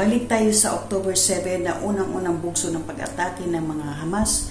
balik tayo sa October 7 na unang-unang bugso ng pag-atake ng mga Hamas.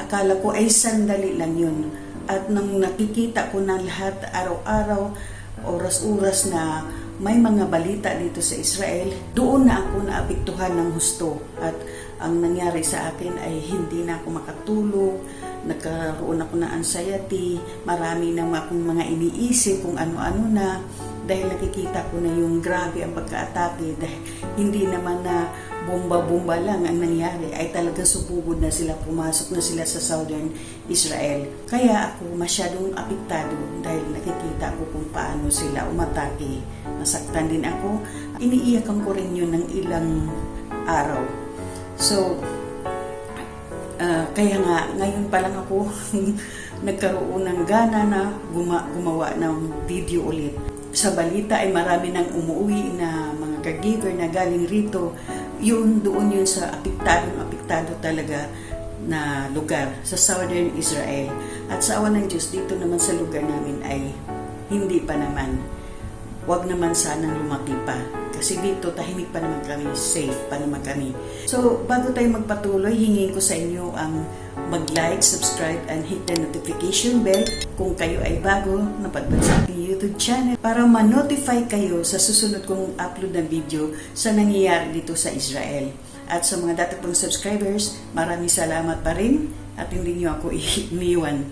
Akala ko ay sandali lang yun. At nang nakikita ko na lahat araw-araw, oras-oras na may mga balita dito sa Israel, doon na ako naapektuhan ng husto. At ang nangyari sa akin ay hindi na ako makatulog, nagkaroon ako ng anxiety, marami na akong mga iniisip kung ano-ano na dahil nakikita ko na yung grabe ang pagka-atake dahil hindi naman na bomba-bomba lang ang nangyari ay talaga supugod na sila, pumasok na sila sa southern Israel. Kaya ako masyadong apektado dahil nakikita ko kung paano sila umatake. Nasaktan din ako. Iniiyakan ko rin yun ng ilang araw. So, Ah, kaya nga, ngayon pa lang ako nagkaroon ng gana na guma- gumawa ng video ulit. Sa balita ay marami nang umuwi na mga caregiver na galing rito. Yun, doon yun sa apektadong apektado talaga na lugar sa southern Israel. At sa awan ng Diyos, dito naman sa lugar namin ay hindi pa naman. Huwag naman sanang lumaki pa. Kasi dito, tahimik pa naman kami, safe pa naman kami. So, bago tayo magpatuloy, hingin ko sa inyo ang mag-like, subscribe, and hit the notification bell kung kayo ay bago napadpad sa aking YouTube channel para ma-notify kayo sa susunod kong upload na video sa nangyayari dito sa Israel. At sa mga dati pong subscribers, maraming salamat pa rin at hindi niyo ako iniwan.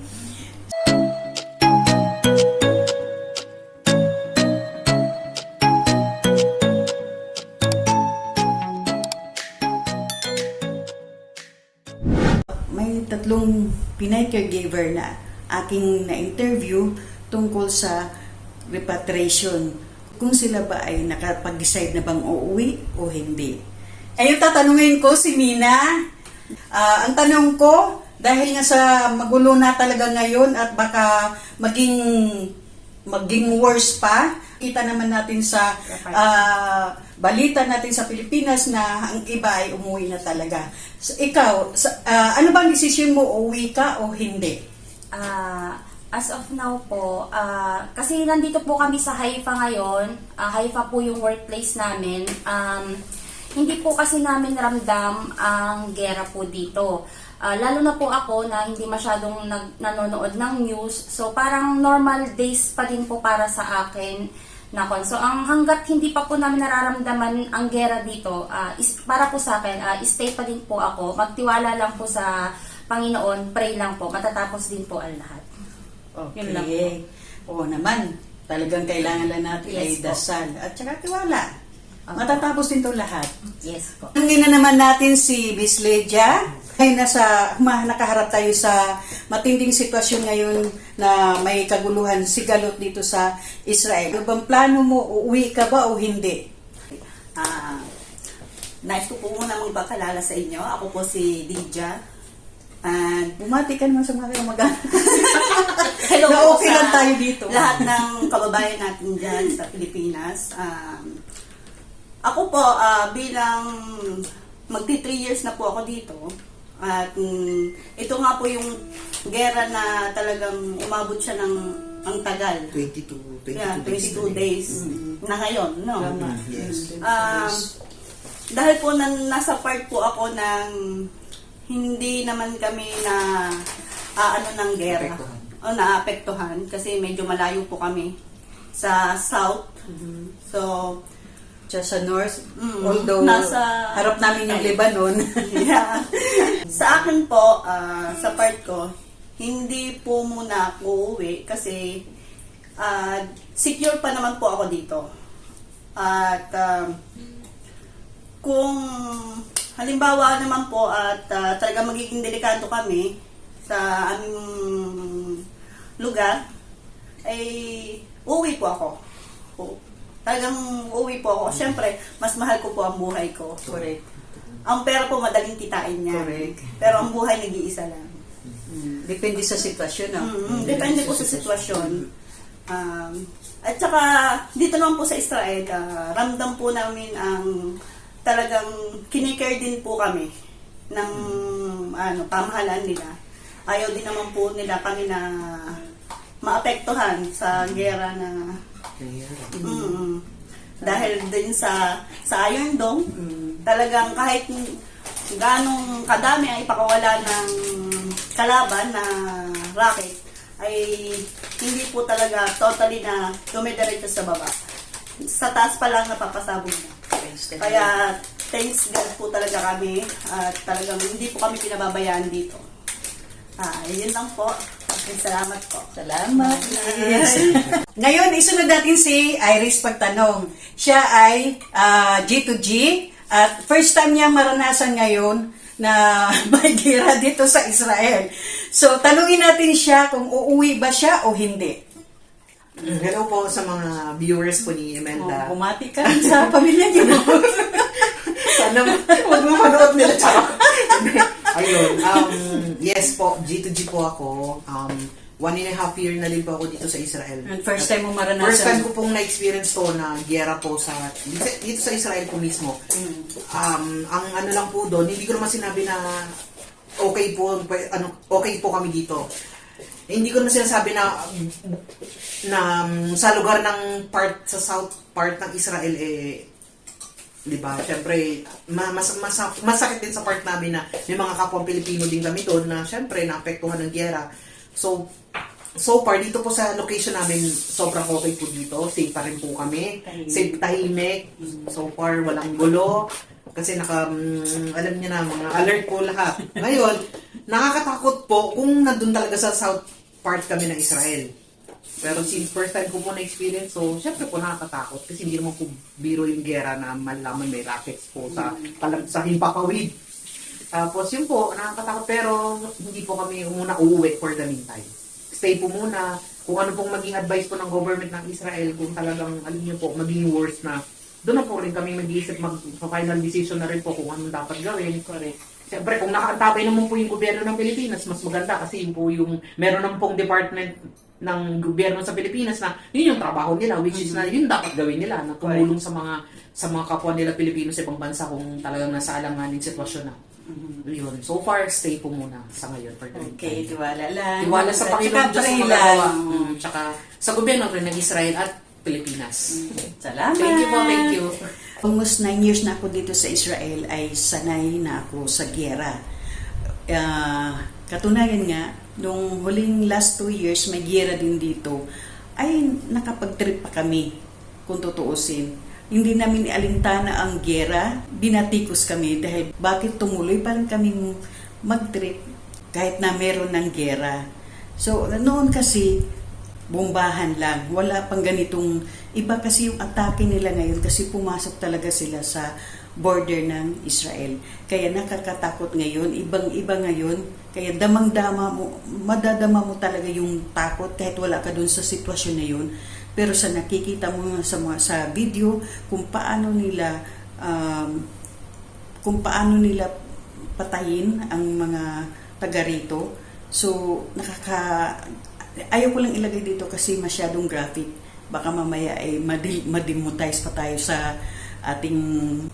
Tatlong Pinay caregiver na aking na-interview tungkol sa repatriation. Kung sila ba ay nakapag-decide na bang uuwi o hindi. Ayun, tatanungin ko si Mina. Ah, ang tanong ko, dahil nga sa magulo na talaga ngayon at baka maging maging worse pa, kita naman natin sa ah, balita natin sa Pilipinas na ang iba ay umuwi na talaga. So, ikaw, sa, ah, ano bang decision mo, uuwi ka o hindi? Ah, as of now po, ah, kasi nandito po kami sa Haifa ngayon. Ah, Haifa po yung workplace namin. Um, hindi po kasi namin ramdam ang gera po dito. Ah, lalo na po ako na hindi masyadong nag, nanonood ng news. So parang normal days pa din po para sa akin na kon. So ang hanggat hindi pa po namin nararamdaman ang gera dito, ah, is, para po sa akin, ah, stay pa din po ako. Magtiwala lang po sa Panginoon, pray lang po. Matatapos din po ang lahat. Okay. Yun lang Oo naman, talagang kailangan lang natin ay Yes po. dasal at saka tiwala. Okay. Matatapos din to lahat. Yes po. Tanungin na naman natin si Miss Ledia. Ay nasa ma, nakaharap tayo sa matinding sitwasyon ngayon na may kaguluhan sigalot dito sa Israel. Ano bang plano mo? Uuwi ka ba o hindi? Ah, nice ko po muna magpakilala sa inyo. Ako po si Lydia. And Bumati ka naman sa mga kamag-anak. hello Na okay lang tayo dito. lahat ng kababayan natin dyan sa Pilipinas. Um, ako po, ah, bilang magti 3 years na po ako dito. At mm, ito nga po yung gera na talagang umabot siya ng ang tagal. 22, 22, Yeah, 22 days. days na ngayon, no? Tama. Yes. Um, dahil po na, nasa part po ako ng hindi naman kami na ah, ano ng gera. O naapektuhan kasi medyo malayo po kami sa south. So, Siya sa north, Mm, although nasa- harap namin yung Lebanon. yeah. sa akin po, ah, sa part ko, hindi po muna ako uuwi kasi ah, secure pa naman po ako dito. At um, kung halimbawa naman po at ah, talaga magiging delikado kami sa aming lugar, ay uuwi po ako. Talagang uuwi po ako. Siyempre, mas mahal ko po ang buhay ko. Correct. Ang pera po madaling kitain niya. Correct. Pero ang buhay nag-iisa lang. Mm, Depende sa sitwasyon. No? Mm, Depende po sa sitwasyon. Um, at saka, dito naman po sa Israel, ah, ramdam po namin ang talagang kinikare din po kami ng ano, pamahalaan nila. Ayaw din naman po nila kami na maapektuhan sa gera na Mm. Dahil din sa sa Iron Dome, talagang kahit ganong kadami ay ipakawala ng kalaban na rocket, ay hindi po talaga totally na dumidiretso sa baba. Sa taas pa lang napapasabog na. Kaya thanks God po talaga kami at talagang hindi po kami pinababayaan dito. Ah, yun lang po. Salamat po. Salamat. Yes. Ngayon, isunod natin si Iris Pagtanong. Siya ay ah, G2G at first time niya maranasan ngayon na may gira dito sa Israel. So, tanungin natin siya kung uuwi ba siya o hindi. Hello po sa mga viewers po ni Imelda. Oh, bumati ka sa pamilya niyo. Sana huwag mo manood nila. Charot. Ayun. Um, yes po, G2G po ako. Um, one and a half year na rin po ako dito sa Israel. And first time mo maranasan. First time ko pong na-experience to na gera po sa dito, sa Israel po mismo. Um, ang ano lang po doon, hindi ko naman sinabi na okay po ano okay po kami dito. Hindi ko naman sinasabi na na um, sa lugar ng part sa south part ng Israel eh 'di ba? Syempre ma- mas, mas, masakit din sa part namin na may mga kapwa Pilipino din kami doon na syempre naapektuhan ng giyera. So so far dito po sa location namin sobrang okay po dito. Safe pa rin po kami. Tahimik. Safe tahimik. So far walang gulo kasi naka mm, alam niyo na mga alert po lahat. Ngayon, nakakatakot po kung nandun talaga sa south part kami ng Israel. Pero since first time ko po na-experience, so syempre po nakakatakot kasi hindi naman po biro yung gera na malaman may rockets po sa, talag, sa himpapawid. Tapos yun po, nakakatakot pero hindi po kami muna uuwi for the meantime. Stay po muna. Kung ano pong maging advice po ng government ng Israel, kung talagang, alam niyo po, maging worse na, doon na po rin kami mag-iisip, mag-final decision na rin po kung anong dapat gawin. Correct. Siyempre, kung nakaantabay naman po yung gobyerno ng Pilipinas, mas maganda kasi yun po yung, meron naman pong department ng gobyerno sa Pilipinas na yun yung trabaho nila which is na yun dapat gawin nila na tumulong sa mga sa mga kapwa nila Pilipino sa ibang bansa kung talagang nasa alanganing sitwasyon na. Yun. So far, stay po muna sa ngayon for the Okay, tiwala lang. Tiwala sa Panginoon Diyos sa pray mga lang. gawa. Mm, tsaka sa gobyerno rin ng Israel at Pilipinas. Salamat. Thank you po, thank you. Almost nine years na ako dito sa Israel ay sanay na ako sa gera. Ah, katunayan nga, nung huling last two years may gera din dito, ay nakapag-trip pa kami kung tutuusin. Hindi namin alintana ang gera, binatikos kami dahil bakit tumuloy pa rin kaming mag-trip kahit na meron ng gera. So, noon kasi, bombahan lang. Wala pang ganitong, iba kasi yung atake nila ngayon kasi pumasok talaga sila sa border ng Israel. Kaya nakakatakot ngayon, ibang-iba ngayon, kaya damang-dama mo, madadama mo talaga yung takot kahit wala ka dun sa sitwasyon na yun. Pero sa nakikita mo sa mga sa video kung paano nila um, kung paano nila patayin ang mga taga rito. So, nakaka... Ayaw ko lang ilagay dito kasi masyadong graphic. Baka mamaya ay madi- mademonize pa tayo sa ating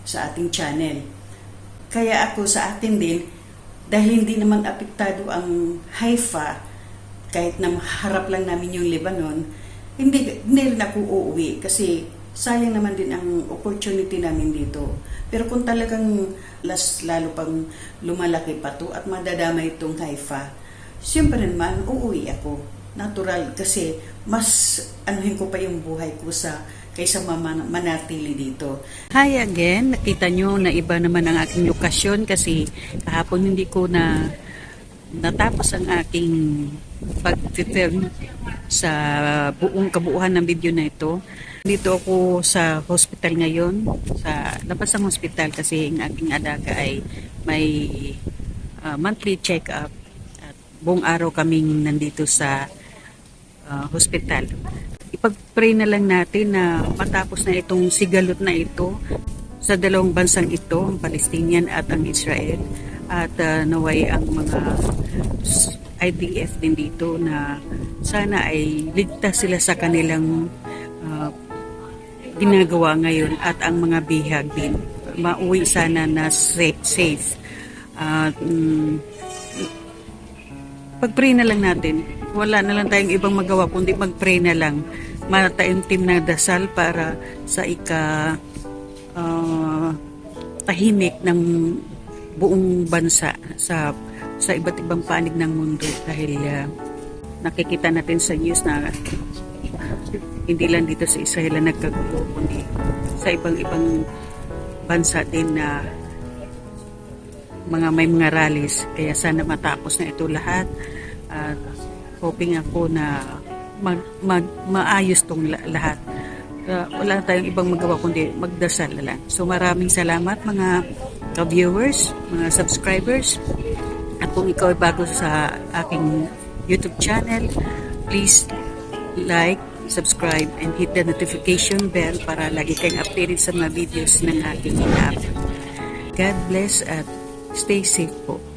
sa ating channel. Kaya ako sa atin din, dahil hindi naman apektado ang Haifa, kahit na harap lang namin yung Lebanon, hindi, hindi rin ako uuwi kasi sayang naman din ang opportunity namin dito. Pero kung talagang las, lalo pang lumalaki pa to at madadamay itong Haifa, siyempre naman uuwi ako. Natural kasi mas anuhin ko pa yung buhay ko sa kaysa mama- manatili dito. Hi again, nakita nyo na iba naman ang aking lokasyon kasi kahapon hindi ko na natapos ang aking pag-film sa buong kabuuhan ng video na ito. Dito ako sa hospital ngayon, sa labas ng hospital kasi ang aking alaga ay may uh, monthly check-up at buong araw kaming nandito sa uh, hospital. Ipag-pray na lang natin na matapos na itong sigalot na ito sa dalawang bansang ito, ang Palestinian at ang Israel at uh, naway ang mga IDF din dito na sana ay ligtas sila sa kanilang uh, ginagawa ngayon at ang mga bihag din mauwi sana na safe, safe. at mm, pag-pray na lang natin wala na lang tayong ibang magawa kundi mag-pray na lang. Mataimtim na dasal para sa ika ah, tahimik ng buong bansa sa sa iba't ibang panig ng mundo. Dahil ah, nakikita natin sa news na hindi lang dito sa Israel ang nagkagulo kundi sa ibang ibang bansa din na mga may mga rallies. Kaya sana matapos na ito lahat at hoping ako na mag, mag, maayos tong la- lahat Uh, wala tayong ibang magawa kundi magdasal na lang. So maraming salamat mga ka-viewers, mga subscribers. At kung ikaw ay bago sa aking YouTube channel, please like, subscribe, and hit the notification bell para lagi kayong updated sa mga videos ng aking ina God bless at stay safe po.